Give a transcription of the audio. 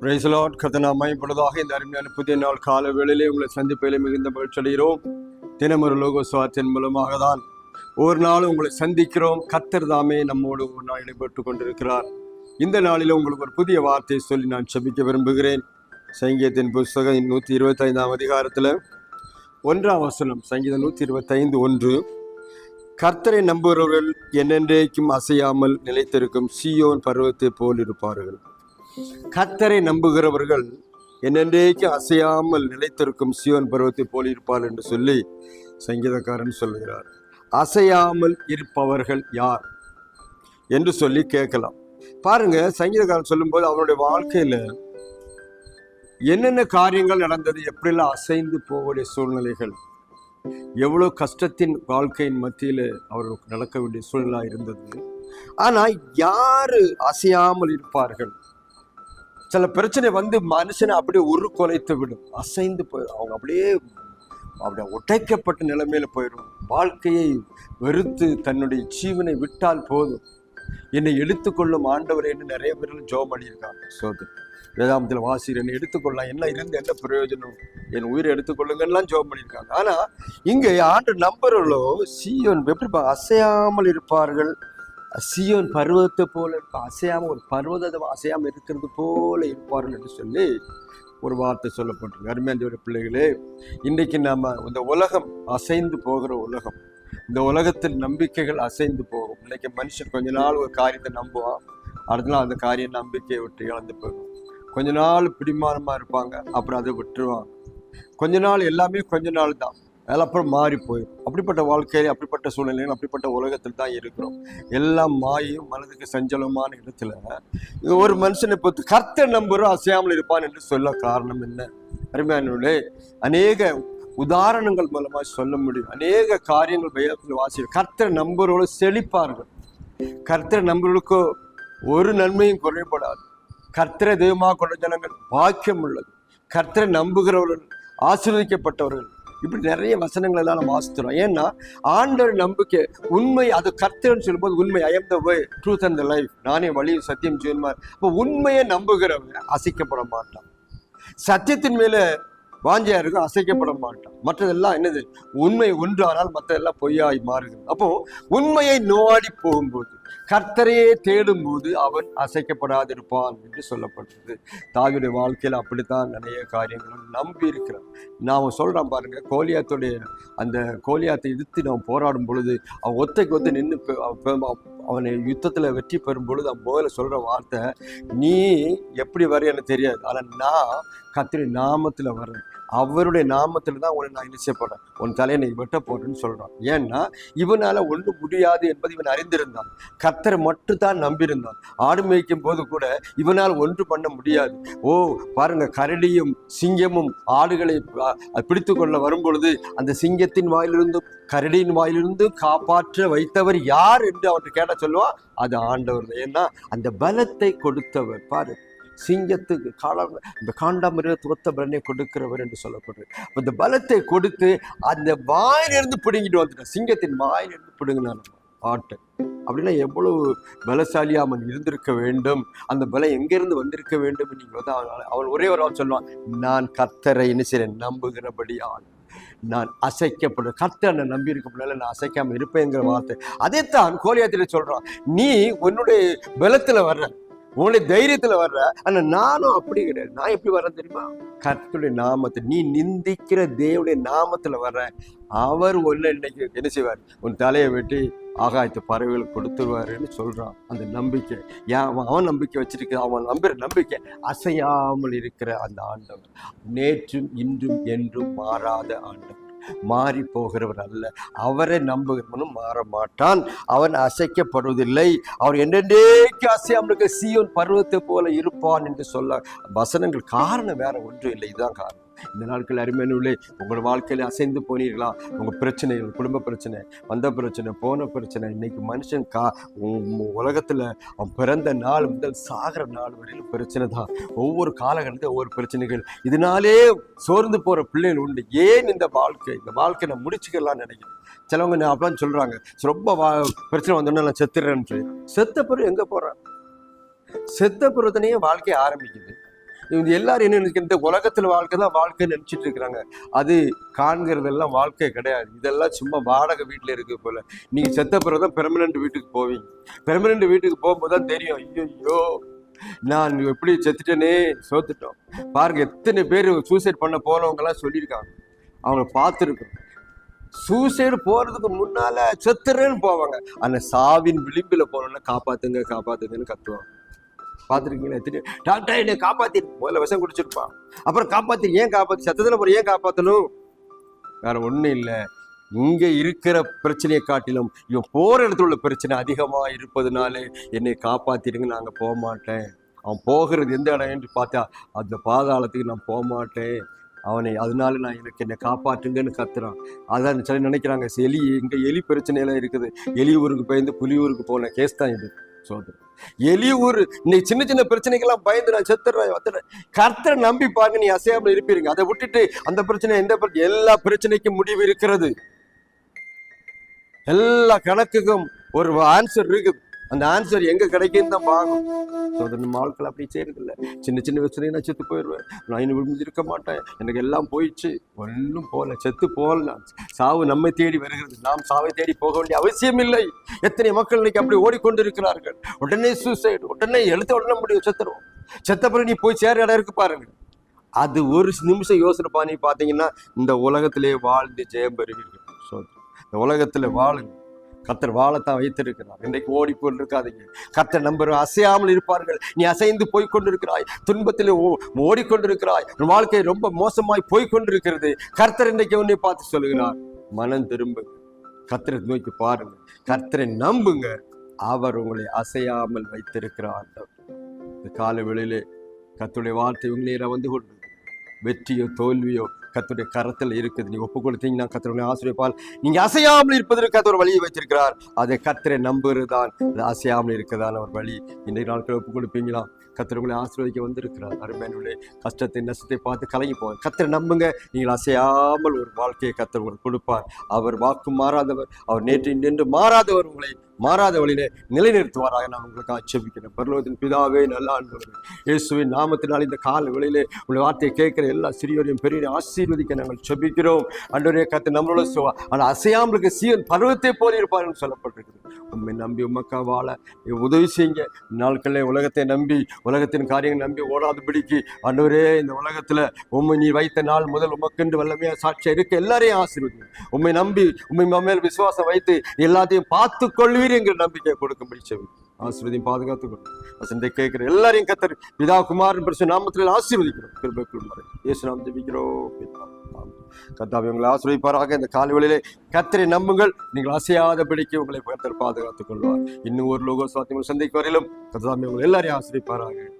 பிரைசலாட் கதனாமை இப்பொழுதாக இந்த அருமையான புதிய நாள் கால வேளையிலே உங்களை சந்திப்பிலே மிகுந்த மகிழ்ச்சி அடைகிறோம். தினமொரு லோகோசுவாத்தின் மூலமாக தான் ஒரு நாள் உங்களை சந்திக்கிறோம். கத்தர் தாமே நம்மோடு ஒரு நாள் இடைபெற்று கொண்டிருக்கிறார். இந்த நாளில் உங்களுக்கு ஒரு புதிய வார்த்தையை சொல்லி நான் செபிக்க விரும்புகிறேன். சங்கீதத்தின் புஸ்தகம் நூற்றி இருபத்தைந்தாம் அதிகாரத்தில் ஒன்றாம் வசனம் சங்கீதம் நூற்றி இருபத்தைந்து ஒன்று. கர்த்தரை நம்புகிறவர்கள் என்னென்றைக்கும் அசையாமல் நிலைத்திருக்கும் சீயோன் பருவத்தை போல் இருப்பார்கள். கத்தரை நம்புகிறவர்கள் என்னென்றைக்கு அசையாமல் நிலைத்திருக்கும் சிவன் பருவத்தை போலிருப்பார் என்று சொல்லி சங்கீதக்காரன் சொல்கிறார் அசையாமல் இருப்பவர்கள் யார்? என்று சொல்லி கேட்கலாம். பாருங்க சங்கீதக்காரன் சொல்லும்போது அவருடைய வாழ்க்கையில் என்னென்ன காரியங்கள் நடந்தது எப்படிலாம் அசைந்து போகக்கூடிய சூழ்நிலைகள் எவ்வளோ கஷ்டத்தின் வாழ்க்கையின் மத்தியில் அவர்களுக்கு நடக்க வேண்டிய சூழ்நிலை இருந்தது. ஆனால் யாரு அசையாமல் இருப்பார்கள்? சில பிரச்சனை வந்து மனுஷனை அப்படியே உரு குலைத்து விடும். அசைந்து போயிடும். அவங்க அப்படியே அப்படியே உடைக்கப்பட்ட நிலைமையில போயிடும். வாழ்க்கையை வெறுத்து தன்னுடைய ஜீவனை விட்டால் போதும். என்னை எடுத்துக்கொள்ளும் ஆண்டவர் என்று நிறைய பேர்கள் ஜோம் பண்ணியிருக்காங்க. சோதர் வேதாந்தத்தில் வாசிர் என்னை எடுத்துக்கொள்ளலாம். என்ன இருந்து என்ன பிரயோஜனம்? என் உயிரை எடுத்துக்கொள்ளுங்கலாம் ஜோம் பண்ணியிருக்காங்க. ஆனால் இங்கே ஆண்டு நம்பர்களோ சீயோன் எப்படி பா- அசையாமல் இருப்பார்கள்? சியோன் பருவத்தை போல இருப்ப அசையாமல் ஒரு பருவதை அசையாமல் இருக்கிறது போல இருப்பார்கள் என்று சொல்லி ஒரு வார்த்தை சொல்லப்பட்டிருக்கு. அருமையாண்டியோட பிள்ளைகளே இன்றைக்கு நாம் இந்த உலகம் அசைந்து போகிற உலகம். இந்த உலகத்தில் நம்பிக்கைகள் அசைந்து போகும். இன்னைக்கு மனுஷன் கொஞ்ச நாள் ஒரு காரியத்தை நம்புவான். அடுத்த நாள் அந்த காரியம் நம்பிக்கையை விட்டு இழந்து போயிடும். கொஞ்ச நாள் பிடிமானமாக இருப்பாங்க அப்புறம் அதை விட்டுருவாங்க. கொஞ்ச நாள் எல்லாமே கொஞ்ச நாள் தான். அப்புறம் மாறி போயிடும். அப்படிப்பட்ட வாழ்க்கையில அப்படிப்பட்ட சூழ்நிலையில் அப்படிப்பட்ட உலகத்தில் தான் இருக்கிறோம். எல்லாம் மாயும் மனதுக்கு சஞ்சலமான இடத்துல ஒரு மனுஷனை பொறுத்து கர்த்தர் நம்பரும் அசையாமல் இருப்பான் என்று சொல்ல காரணம் என்ன? அருமையானே அநேக உதாரணங்கள் மூலமாக சொல்ல முடியும். அநேக காரியங்கள் வேதத்தில் வாசி கர்த்தர் நம்பரோடு செழிப்பார்கள். கர்த்தர் நம்பர்களுக்கு ஒரு நன்மையும் குறைபடாது. கர்த்தரை தெய்வமாக கொண்ட ஜனங்கள் பாக்கியம் உள்ளது. கர்த்தரை நம்புகிறவர்கள் ஆசீர்வதிக்கப்பட்டவர்கள். இப்படி நிறைய வசனங்கள் எல்லாம் நம்ம வாசித்துறோம் ஏன்னா ஆண்டவர் நம்பிக்கை உண்மை அது கர்த்தர்னு சொல்லும்போது உண்மை. I am the way truth and the life நானே வழி சத்தியம் ஜீவன்மார் அப்போ உண்மையை நம்புகிறவன் அசைக்கப்பட மாட்டான். சத்தியத்தின் மேலே வாஞ்சியா இருக்கும் அசைக்கப்பட மாட்டான். மற்றதெல்லாம் என்னது? உண்மை ஒன்றானால் மற்றதெல்லாம் பொய்யாய் மாறுகிறது. அப்போ உண்மையை நோடி போகும்போது கர்த்தரையே தேடும்போது அவன் அசைக்கப்படாதிருப்பான் என்று சொல்லப்பட்டது. தாவியுடைய வாழ்க்கையில் அப்படித்தான் நிறைய காரியங்களும் நம்பி இருக்கிறான். நான் சொல்றேன் பாருங்க கோலியாத்துடைய அந்த கோலியாத்தை எதிர்த்து நாம் போராடும் பொழுது அவன் ஒத்தைக்கு ஒத்து நின்று அவனை யுத்தத்தில் வெற்றி பெறும் பொழுது அவன் போதில் சொல்கிற வார்த்தை நீ எப்படி வர எனக்கு தெரியாது. ஆனால் நான் கத்திரி நாமத்தில் வர்றேன். அவருடைய நாமத்தில் தான் உன்னை நான் இணைச்சப்படுறேன் உன் தலையை நீ வெட்ட போறேன்னு சொல்கிறான் ஏன்னா இவனால் ஒன்றும் முடியாது என்பது இவன் அறிந்திருந்தான். கத்தரை மட்டும் தான் நம்பியிருந்தான். ஆடு மேய்க்கும் போது கூட இவனால் ஒன்று பண்ண முடியாது. ஓ பாருங்க கரடியும் சிங்கமும் ஆடுகளை பிடித்து கொள்ள வரும்பொழுது அந்த சிங்கத்தின் வாயிலிருந்தும் கரடியின் வாயிலிருந்தும் காப்பாற்ற வைத்தவர் யார் என்று அவர்கிட்ட கேட்ட சொல்லுவான்? அது ஆண்டவர் ஏன்னா அந்த பலத்தை கொடுத்தவர். பாரு சிங்கத்துக்கு காலம் இந்த காண்டாமிருக ஒத்த பலனை கொடுக்கிறவர் என்று சொல்லப்படுது. அந்த இந்த பலத்தை கொடுத்து அந்த வாயிலிருந்து பிடுங்கிட்டு வந்துட்டான் சிங்கத்தின் வாயிலிருந்து பிடுங்கினாலும் ஆட்டை அப்படின்னா எவ்வளவு பலசாலியாக அவன் இருந்திருக்க வேண்டும் அந்த பலம் எங்கேருந்து வந்திருக்க வேண்டும் நீங்கள் வந்து அவன் அவன் ஒரே ஒரு ஆள் சொல்லுவான். நான் கர்த்தரை என்ன செய்றேன் நம்புகிறபடி நான் அசைக்கப்படும் அசைக்கப்பட கர்த்தரை நம்பி இருக்கப்படால நான் அசைக்காமல் இருப்பேங்கிற வார்த்தை. அதைத்தான் கோலியாத்தில சொல்கிறான் நீ உன்னுடைய பலத்தில் வர்ற. உன்னுடைய தைரியத்துல வர்ற ஆனா நானும் அப்படி கிடையாது. நான் எப்படி வர்றேன் தெரியுமா? கர்த்தருடைய நாமத்தை நீ நிந்திக்கிற தேவனுடைய நாமத்துல வர்ற. அவர் ஒன்னு இன்னைக்கு என்ன செய்வார்? உன் தலையை வெட்டி ஆகாயத்து பறவைகளுக்கு கொடுத்துருவாருன்னு சொல்றான். அந்த நம்பிக்கை. ஏன்? அவன் அவன் நம்பிக்கை வச்சிருக்க அவன் நம்புற நம்பிக்கை அசையாமல் இருக்கிற அந்த ஆண்டவர். நேற்றும் இன்றும் என்றும் மாறாத ஆண்டவர். மாறி போகிறவர் அல்ல. அவரை நம்புகிறவனும் மாற மாட்டான் அவன் அசைக்கப்படுவதில்லை. அவர் என்றென்றைக்கு அசை இருக்க சீயோன் பருவத்தை போல இருப்பான் என்று சொல்ல வசனங்கள் காரணம் வேற ஒன்றும் இல்லை. இதுதான் காரணம். இந்த நாட்கள் அருமையானவர்களே உங்கள் வாழ்க்கையில அசைந்து போனீர்களா? உங்கள் பிரச்சனை குடும்ப பிரச்சனை வந்த பிரச்சனை போன பிரச்சனை இன்னைக்கு மனுஷன் கா உலகத்தில் அவன் பிறந்த நாள் முதல் சாகிற நாள் வரையிலும் பிரச்சனை தான். ஒவ்வொரு காலகட்டத்தில் ஒவ்வொரு பிரச்சனைகள். இதனாலே சோர்ந்து போகிற பிள்ளைகள் உண்டு. ஏன் இந்த வாழ்க்கை? இந்த வாழ்க்கை நான் முடிச்சுக்கலாம் நினைக்கிறேன். சிலவங்க நான் அப்பலாம் சொல்கிறாங்க ரொம்ப வா- பிரச்சனை வந்தோடனே நான் செத்துறேன்னு சொல்லி செத்த பிறகு எங்கே போகிறேன் செத்த பிறகுதனையே வாழ்க்கையை ஆரம்பிக்குது. இவங்க எல்லாரும் என்ன நினைக்கிற இந்த வாழ்க்கை தான் வாழ்க்கை நினச்சிட்டு இருக்கிறாங்க. அது காண்கிறதெல்லாம் வாழ்க்கை கிடையாது. இதெல்லாம் சும்மா வாடகை வீட்டில் இருக்கு போல. நீங்கள் செத்த பிறகுதான் பெர்மனன்ட் வீட்டுக்கு போவீங்க. பெர்மனன்ட் வீட்டுக்கு போகும்போது தான் தெரியும் ஐயோ நான் எப்படி செத்துட்டேனே சோத்துட்டோம். பாருங்க எத்தனை பேர் சூசைட் பண்ண போனவங்கலாம் சொல்லியிருக்காங்க. அவங்கள பார்த்துருக்கோம். சூசைடு போறதுக்கு முன்னால செத்துறேன்னு போவாங்க. அந்த சாவின் விளிம்பில் போனோன்னா காப்பாத்துங்க காப்பாத்துங்கன்னு கத்துவாங்க. பார்த்துருக்கீங்களா? தெரியும். டாக்டர் என்னை காப்பாற்றி முதல்ல விஷம் குடிச்சிருப்பான் அப்புறம் காப்பாத்தி ஏன் காப்பாத்தி? சத்தத்தில் அப்புறம் ஏன் காப்பாற்றணும் வேற ஒன்றும் இல்லை. இங்கே இருக்கிற பிரச்சனையை காட்டிலும் இவன் போகிற இடத்துல உள்ள பிரச்சனை அதிகமாக இருப்பதுனாலே என்னை காப்பாத்திடுங்க நாங்கள் போக மாட்டேன். அவன் போகிறது எந்த இடம் என்று பார்த்தா அந்த பாதாளத்துக்கு நான் போக மாட்டேன். அவனை அதனால நான் எனக்கு என்னை காப்பாற்றுங்கன்னு கத்துறான். அதான் சில நினைக்கிறாங்க எலி இங்கே எலி பிரச்சனையெல்லாம் இருக்குது. எலி ஊருக்கு பயந்து புலி ஊருக்கு போன கேஸ் தான் இது. சோதனை. எலி ஊர் இன்னைக்கு சின்ன சின்ன பிரச்சனைக்கெல்லாம் பயந்து நான் செத்துறேன் வந்துடுறேன் கர்த்தரை நம்பி பாருங்க நீ அசையாமல் இருப்பீங்க அதை விட்டுட்டு அந்த பிரச்சனை எந்த பிரச்சனை எல்லா பிரச்சனைக்கும் முடிவு இருக்கிறது. எல்லா கணக்குக்கும் ஒரு ஆன்சர் இருக்குது. அந்த ஆன்சர் எங்க கிடைக்குன்னு தான் பார்க்கும் சோதனை நம்ம ஆட்கள் அப்படி செய்யறது சின்ன சின்ன பிரச்சனை நான் செத்து போயிடுவேன். நான் இன்னும் விழுந்திருக்க மாட்டேன். எனக்கு எல்லாம் போயிடுச்சு. ஒன்றும் போகல. செத்து போகல சாவு நம்மை தேடி வருகிறது. நாம் சாவை தேடி போக வேண்டிய அவசியம் இல்லை. எத்தனை மக்கள் இன்னைக்கு அப்படி ஓடிக்கொண்டிருக்கிறார்கள்? உடனே சூசைடு உடனே எழுத்த உடனே முடியும் செத்துருவோம் செத்த பிறகு நீ போய் சேர இடம் இருக்கு பாருங்க. அது ஒரு நிமிஷம் யோசனை பண்ணி பார்த்தீங்கன்னா இந்த உலகத்திலே வாழ்ந்து ஜெயம் பெறுவீர்கள். சோதனை. இந்த உலகத்தில் வாழுங்க கத்தர் வாழத்தான் வைத்திருக்கிறார். இன்றைக்கு ஓடி கொண்டிருக்காதீங்க கத்தர் நம்பர் அசையாமல் இருப்பார்கள். நீ அசைந்து போய்கொண்டிருக்கிறாய் துன்பத்தில் ஓ- ஓடிக்கொண்டிருக்கிறாய். உன் வாழ்க்கை ரொம்ப மோசமாய் போய்கொண்டிருக்கிறது கர்த்தர் இன்றைக்கு உன்னை பார்த்து சொல்லுகிறார். மனம் திரும்புங்க. கத்தரை நோக்கி பாருங்க. கர்த்தரை நம்புங்க. அவர் உங்களை அசையாமல் வைத்திருக்கிறார். இந்த கால வேளையிலே கத்துடைய வார்த்தை உங்களே வந்து கொண்டு வெற்றியோ தோல்வியோ கத்துடைய கரத்தில் இருக்குது. நீங்கள் ஒப்பு கொடுத்தீங்கன்னா கத்தருடைய ஆசிரியப்பால் நீங்க அசையாமல் இருப்பதற்கு அது ஒரு வழியை வைத்திருக்கிறார். அதை கத்தரை நம்புகிறதான் அது அசையாமல் இருக்கதான் ஒரு வழி. இன்றைய நாட்கள் ஒப்பு கொடுப்பீங்களா கர்த்தர் உங்களை ஆசீர்வதிக்க வந்திருக்கிறார். அருமையானவர்களே கஷ்டத்தை நஷ்டத்தை பார்த்து கலங்கி போவார் கர்த்தரை நம்புங்க. நீங்கள் அசையாமல் ஒரு வாழ்க்கையை கத்திர உங்களுக்கு கொடுப்பார். அவர் வாக்கு மாறாதவர். அவர் நேற்று நின்று மாறாதவர் உங்களை மாறாத வழியில நிலைநிறுத்துவாராக நான் உங்களுக்கு ஆட்சேபிக்கிறேன். பரலோகத்தின் பிதாவே நல்ல ஆண்டவரே இயேசுவின் நாமத்தினால் இந்த கால வழியிலே உங்கள் வார்த்தையை கேட்கிற எல்லா சிறியோரையும் பெரிய ஆசீர்வதிக்க நாங்கள் செபிக்கிறோம் அன்றைய கத்து நம்மளோட சுவா ஆனால் அசையாமல் இருக்க சீன் பருவத்தை போல இருப்பார்னு சொல்லப்பட்டிருக்குது உண்மை நம்பி உமக்கா வாழ உதவி செய்யுங்க. நாட்களில் உலகத்தை நம்பி உலகத்தின் காரியங்கள் நம்பி ஓடாதபடிக்கு அன்றுவரே இந்த உலகத்துல உண்மை நீ வைத்த நாள் முதல் உமக்கென்று வல்லமையா சாட்சியா இருக்க எல்லாரையும் ஆசீர்வதிங்க. உண்மை நம்பி உண்மை மேல் விசுவாசம் வைத்து எல்லாத்தையும் பார்த்து கொள்வீர் என்கிற நம்பிக்கை கொடுக்கும்படி செவி ஆசீர்வதியும் பாதுகாத்துக் கொள்ளும் வசந்தை கேட்கிற எல்லாரையும் கத்தர் பிதா குமார் பிரசு நாமத்தில் ஆசீர்வதிக்கிறோம். கிருபைக்குள் இயேசு நாம் ஜெபிக்கிறோம். பிதா. உங்களை ஆசிரியப்பாராக இந்த காலவெளியிலே கத்தரை நம்புங்கள். நீங்கள் அசையாதபடிக்கு உங்களை கத்தர் பாதுகாத்துக் கொள்வார் இன்னும் ஒரு லோகோ சுவாத்தியங்கள் சந்திக்கு வரையிலும் கர்த்தாவே உங்களை எல்லாரையும் ஆசிரியப்பாராக